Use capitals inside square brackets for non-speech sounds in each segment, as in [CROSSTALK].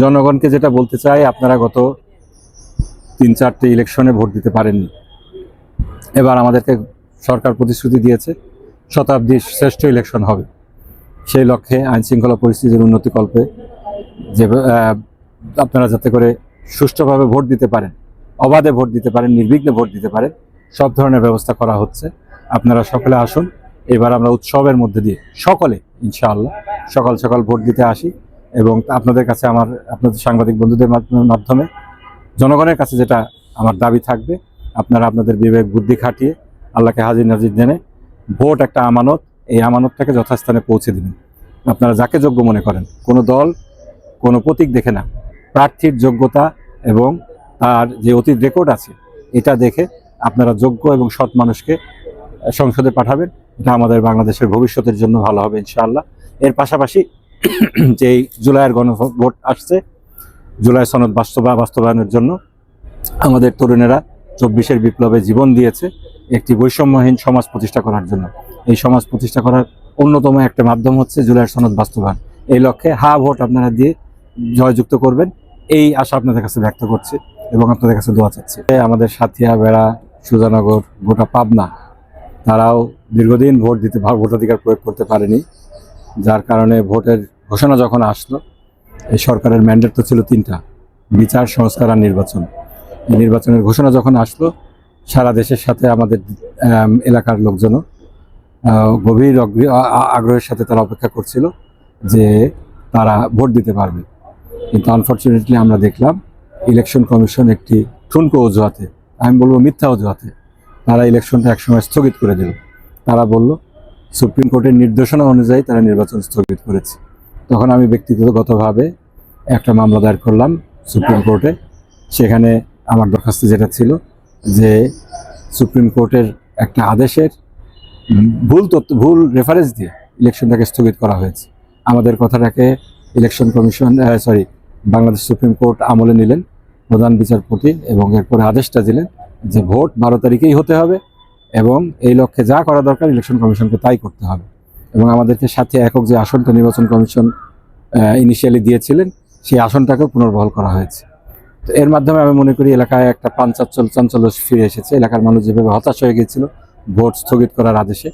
জনগণকে যেটা বলতে চাই, আপনারা গত তিন চারটে ইলেকশনে ভোট দিতে পারেননি। এবার আমাদেরকে সরকার প্রতিশ্রুতি দিয়েছে, শতাব্দীর শ্রেষ্ঠ ইলেকশন হবে। সেই লক্ষ্যে আইন শৃঙ্খলা পরিস্থিতির উন্নতিকল্পে যে আপনারা যাতে করে সুষ্ঠুভাবে ভোট দিতে পারেন, অবাধে ভোট দিতে পারেন, নির্বিঘ্নে ভোট দিতে পারেন, সব ধরনের ব্যবস্থা করা হচ্ছে। আপনারা সকলে আসুন। এবার আমরা উৎসবের মধ্যে দিয়ে সকলে, ইনশাআল্লাহ, সকাল সকাল ভোট দিতে আসি। এবং আপনাদের কাছে আমার, আপনাদের সাংবাদিক বন্ধুদের মাধ্যমে- জনগণের কাছে যেটা আমার দাবি থাকবে, আপনারা আপনাদের বিবেক, বুদ্ধি খাটিয়ে আল্লাহকে হাজির নাজির জেনে ভোট একটা আমানত, এই আমানতটাকে যথাস্থানে পৌঁছে দিবেন। আপনারা যাকে যোগ্য মনে করেন, কোনো দল, কোনো প্রতীক দেখে না। প্রার্থীর যোগ্যতা এবং তার যে অতীত রেকর্ড আছে, এটা দেখে আপনারা যোগ্য এবং সৎ মানুষকে সংসদে পাঠাবেন। এটা আমাদের বাংলাদেশের ভবিষ্যতের জন্য ভালো হবে, ইনশাআল্লাহ। এর পাশাপাশি যেই জুলাইয়ের গণভোট আসছে, জুলাই সনদ বাস্তবা বাস্তবায়নের জন্য আমাদের তরুণেরা চব্বিশের বিপ্লবে জীবন দিয়েছে একটি বৈষম্যহীন সমাজ প্রতিষ্ঠা করার জন্য। এই সমাজ প্রতিষ্ঠা করার অন্যতম একটা মাধ্যম হচ্ছে জুলাইয়ের সনদ বাস্তবায়ন। এই লক্ষ্যে হা ভোট আপনারা দিয়ে জয়যুক্ত করবেন, এই আশা আপনাদের কাছে ব্যক্ত করছি এবং আপনাদের কাছে দোয়া চাচ্ছি। আমাদের সাথিয়া, বেড়া, সুজানগর, গোটা পাবনা, তারাও দীর্ঘদিন ভোট দিতে ভোটাধিকার প্রয়োগ করতে পারেনি। যার কারণে ভোটের ঘোষণা যখন আসলো, এই সরকারের ম্যান্ডেট তো ছিল তিনটা, বিচার, সংস্কার আর নির্বাচন। এই নির্বাচনের ঘোষণা যখন আসলো, সারা দেশের সাথে আমাদের এলাকার লোকজনও গভীর আগ্রহের সাথে তারা অপেক্ষা করছিল যে তারা ভোট দিতে পারবে। কিন্তু আনফর্চুনেটলি আমরা দেখলাম ইলেকশন কমিশন একটি ঠুনকো অজুহাতে, আমি বলব মিথ্যা অজুহাতে, তারা ইলেকশনটা একসময় স্থগিত করে দিল। তারা বলল সুপ্রিম কোর্টের নির্দেশনা অনুযায়ী তারা নির্বাচন স্থগিত করেছে। তখন আমি ব্যক্তিগতভাবে একটা মামলা দায়ের করলাম সুপ্রিম কোর্টে। সেখানে আমার দরখাস্ত যেটা ছিল যে সুপ্রিম কোর্টের একটা আদেশের ভুল তথ্য, ভুল রেফারেন্স দিয়ে ইলেকশনটাকে স্থগিত করা হয়েছে। আমাদের কথাটাকে election commission sorry Bangladesh supreme court আমলে নিলেন প্রধান বিচারপতি এবং এরপরে আদেশটা দিলেন যে ভোট বারো তারিখেই হতে হবে। এবং এই লক্ষ্যে যা করা দরকার ইলেকশন কমিশনকে তাই করতে হবে। এবং আমাদেরকে সাথে একক যে আসনটা নির্বাচন কমিশন ইনিশিয়ালি দিয়েছিলেন, সেই আসনটাকেও পুনর্বহাল করা হয়েছে। তো এর মাধ্যমে আমি মনে করি এলাকায় একটা পাঞ্চাঞ্চল চাঞ্চল্য ফিরে এসেছে। এলাকার মানুষ যেভাবে হতাশ হয়ে গিয়েছিল, ভোট স্থগিত করার আদেশে,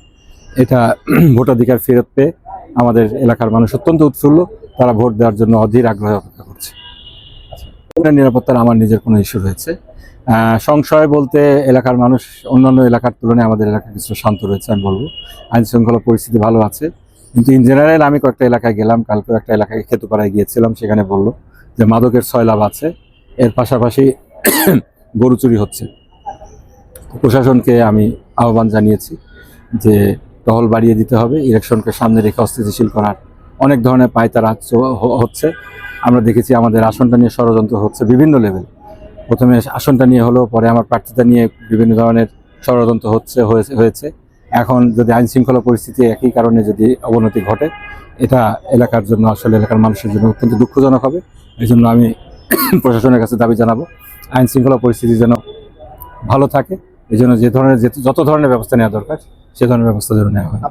এটা [CLEARS THROAT] ভোটাধিকার ফেরত পেয়ে আমাদের এলাকার মানুষ অত্যন্ত উৎফুল্ল। তারা ভোট দেওয়ার জন্য অধীর আগ্রহে অপেক্ষা করছে। নিরাপত্তার আমার নিজের কোনো ইস্যু রয়েছে। সংশয় বলতে এলাকার মানুষ, অন্যান্য এলাকার তুলনায় আমাদের এলাকা কিছু শান্ত রয়েছে, আমি বলব। আইন শৃঙ্খলা পরিস্থিতি ভালো আছে। কিন্তু ইন জেনারেল আমি কয়েকটা এলাকায় গেলাম, কালকে একটা এলাকায় খেতুপাড়ায় গিয়েছিলাম, সেখানে বলল যে মাদকের ছয়লাভ আছে, এর পাশাপাশি [COUGHS] গরু চুরি হচ্ছে। প্রশাসনকে আমি আহ্বান জানিয়েছি যে টহল বাড়িয়ে দিতে হবে ইলেকশনকে সামনে রেখে অস্থিতিশীল করার অনেক ধরনের পায়তারা হচ্ছে আমরা দেখেছি আমাদের আসনটা নিয়ে ষড়যন্ত্র হচ্ছে বিভিন্ন লেভেল প্রথমে আসনটা নিয়ে হলো, পরে আমার প্রার্থীতা নিয়ে বিভিন্ন ধরনের ষড়যন্ত্র হচ্ছে, হয়েছে এখন যদি আইন শৃঙ্খলা পরিস্থিতি একই কারণে যদি অবনতি ঘটে, এটা এলাকার জন্য, আসলে এলাকার মানুষের জন্য অত্যন্ত দুঃখজনক হবে। এই জন্য আমি [COUGHS] প্রশাসনের কাছে দাবি জানাব আইন শৃঙ্খলা পরিস্থিতি যেন ভালো থাকে। এই জন্য যে ধরনের যত ধরনের ব্যবস্থা নেওয়া দরকার, সে ধরনের ব্যবস্থা যেন নেওয়া হয়।